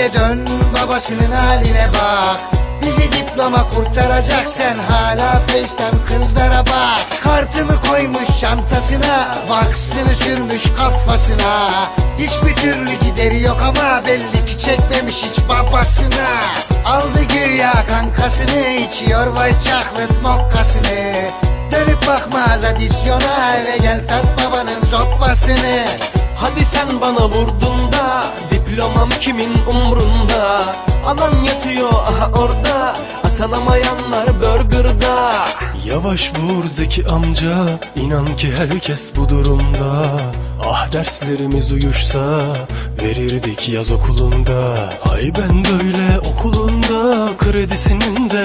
de dön babasının haline bak. Bizi diploma kurtaracak sen hala facetime kızlara bak. Kartımı koymuş çantasına Vaksını sürmüş kafasına. Hiçbir türlü gideri yok ama belli ki çekmemiş hiç babasına. Aldı güya kankasını içiyor vay çaklıt mokkasını. Dönüp bakmaz adisyona eve gel tat babanın sopasını. Hadi sen bana vurdun da kimin umrunda. Alan yatıyor aha orada. Atanamayanlar burgerda. Yavaş vur Zeki amca inan ki herkes bu durumda. Ah derslerimiz uyuşsa Verirdik yaz okulunda